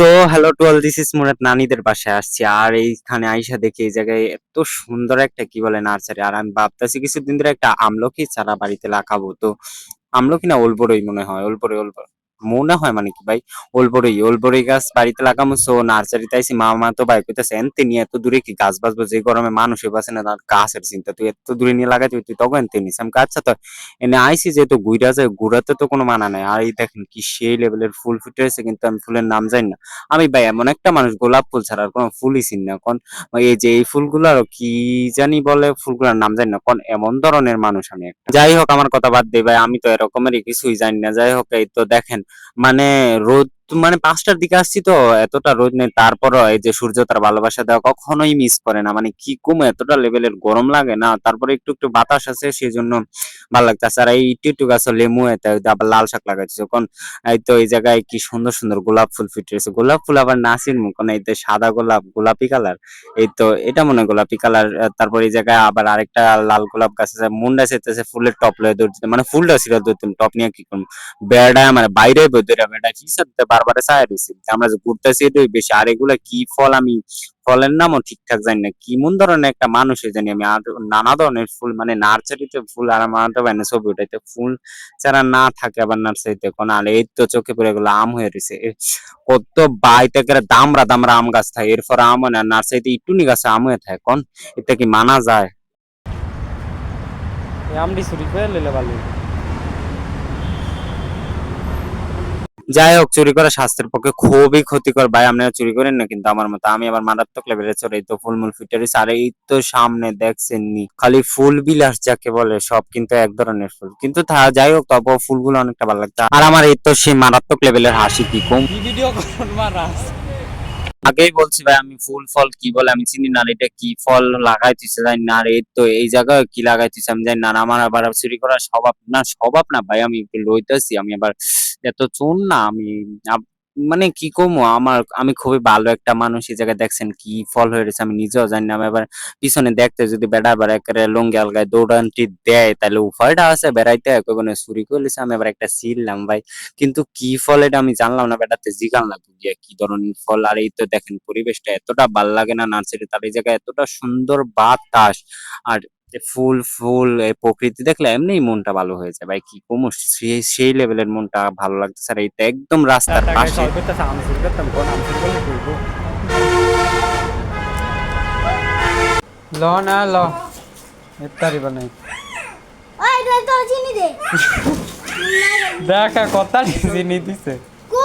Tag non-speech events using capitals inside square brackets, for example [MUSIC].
So hello to all this is Murad নানিদের বাসায় আসছি। আর এইখানে আইসা দেখি এই জায়গায় এত সুন্দর একটা, কি বলে নার্সারি আর আমি ভাবতেছি কিছুদিন ধরে একটা আমলকি চারা বাড়িতে লাগাবো। তো আমলকি না, ওলবরই মনে হয়, ওলবরই, ওলবর। মনে হয় মানে কি ভাই? ওলবরই ওলবরই গাছ বাড়িতে লাগামো সো নার্সারিতে আইসি মা তো ভাই কইতাছে, এনতে নিয়ে এত দূরে কি গাছ বাঁচবো? যে গরমে মানুষে বাঁচে না গাছের চিন্তা, তুই এত দূরে নিয়ে লাগাই তুই তখন এনতে নিস? আমি আচ্ছা তো এনে আইসি যেহেতু গুইরা যায়, গুড়াতে তো কোনো মানা নাই, আর এই দেখেন কি সেই লেভেলের ফুল ফুটে আছে, কিন্তু আমি ফুলের নাম জানি না। আমি, ভাই, এমন একটা মানুষ, গোলাপ ফুল ছাড়া আর কোনো ফুলই চিনি না, কোন এই যে এই ফুলগুলো আর কি জানি বলে, ফুলগুলোর নাম জানি না, কোন এমন ধরনের মানুষ আমি একটা। যাই হোক, আমার কথা বাদ দিই ভাই, আমি তো এরকমেরই কিছুই জানি না, যাই হোক, এই তো দেখেন মানে রোদ মানে পাঁচটার দিকে আসছি তো, এতটা রোদ নেই। তারপরও এই যে সূর্য তার ভালোবাসা দেওয়া কখনোই মিস করে না। মানে কি কম, এতটা লেভেলের গরম লাগে না। তারপরে একটু একটু বাতাস আছে সেই জন্য ভালো লাগতেছে আর এই একটু একটু গাছ, লেমু, এতে আবার লাল শাক লাগাইছে। যখন এই তো এই জায়গায় কি সুন্দর সুন্দর গোলাপ ফুল ফুটেছে। গোলাপ ফুল আবার নাসির মুখ এই তো সাদা গোলাপ, গোলাপি কালার এই তো এটা মনে হয় গোলাপি কালার তারপর এই জায়গায় আবার আরেকটা লাল গোলাপ গাছ আছে, মুন্ডা সেতেছে ফুলের টপ লয়ে ধরতে মানে ফুলটা ছিল ধরতাম টপ নিয়ে কি করব? বেড়া মানে বাইরে বেড়া কি সাথে বারবার চায় দিছি আমরা যে ঘুরতেছি এটাই বেশি। আর এগুলা কি ফল আমি, ফলের নামও ঠিকঠাক জানি না। কি মন ধরনের একটা মানুষে জানি আমি। আর নানা ধরনের ফুল মানে নার্সারিতে ফুল আর আমার পাই না ছবি উঠাইতে ফুল ছাড়া না থাকে আবার নার্সারিতে কোন আর এই তো চোখে পড়ে গেলো আম হয়ে রয়েছে। কত বাইতে করে দামরা দামরা আম গাছ থাকে। এরপর আম না নার্সারিতে ইটুনি গাছে আম হয়ে থাকে কোন এটা কি মানা যায়? আমডি চুরি করে লইলে যাই হোক চুরি করা স্বাস্থ্যের পক্ষে খুবই ক্ষতিকর। ভাই আপনারা চুরি করেন না কিন্তু আমার মতো। আমি আবার মারাত্মক লেভেলে চড়ে এই তো ফুলমুল ফিটারিস আর এই তো সামনে দেখছেন নি খালি ফুল বিলাস যাকে বলে সব কিন্তু এক ধরনের ফুল। কিন্তু তা- যাই হোক তবুও ফুলগুলো অনেকটা ভালো লাগছে। আর আমার এই তো সেই মারাত্মক লেভেলের হাসি কি কম? ভিডিও মারাস আগেই বলছি ভাই আমি ফুল ফল কি বলে আমি চিনি না এটা কি ফল লাগাইতেছে জানি না। এই তো এই জায়গায় কি লাগাইতেছে আমি জানি না। আমার আবার চুরি করার স্বভাব না স্বভাব না ভাই আমি একটু লইতেছি আমি আবার এত চোর না, আমি মানে কি কমো? আমার, আমি খুবই ভালো একটা মানুষ, এই জায়গায় দেখছেন কি ফল হয়ে রয়েছে, আমি নিজেও জানি না, আমি আবার পিছনে দেখতে যদি বেড়া করে লঙ্গি আলগায় দৌড়ানটি দেয়, তাহলে উপায়টা আছে, বেড়াইতে কোনো চুরি করলিছে আমি আবার একটা ছিললাম ভাই। কিন্তু কি ফল এটা আমি জানলাম না বেটাতে জিগান লাগতো গিয়া কি ধরনের ফল, আর এই তো দেখেন পরিবেশটা এতটা ভালো লাগে না নার্সারি তার এই জায়গায় এতটা সুন্দর বাতাস, আর যে ফুল ফুল এই প্রকৃতি দেখলে এমনি মনটা ভালো হয়ে যায়। ভাই কি কমো? সেই সেই লেভেলের মনটা ভালো লাগতেছে আর এইটা একদম রাস্তার পাশে। ল না ল। ইফতারি বানাই। ওই এটা তো চিনি দে। [LAUGHS] দেখা কথা চিনি দিছে। কো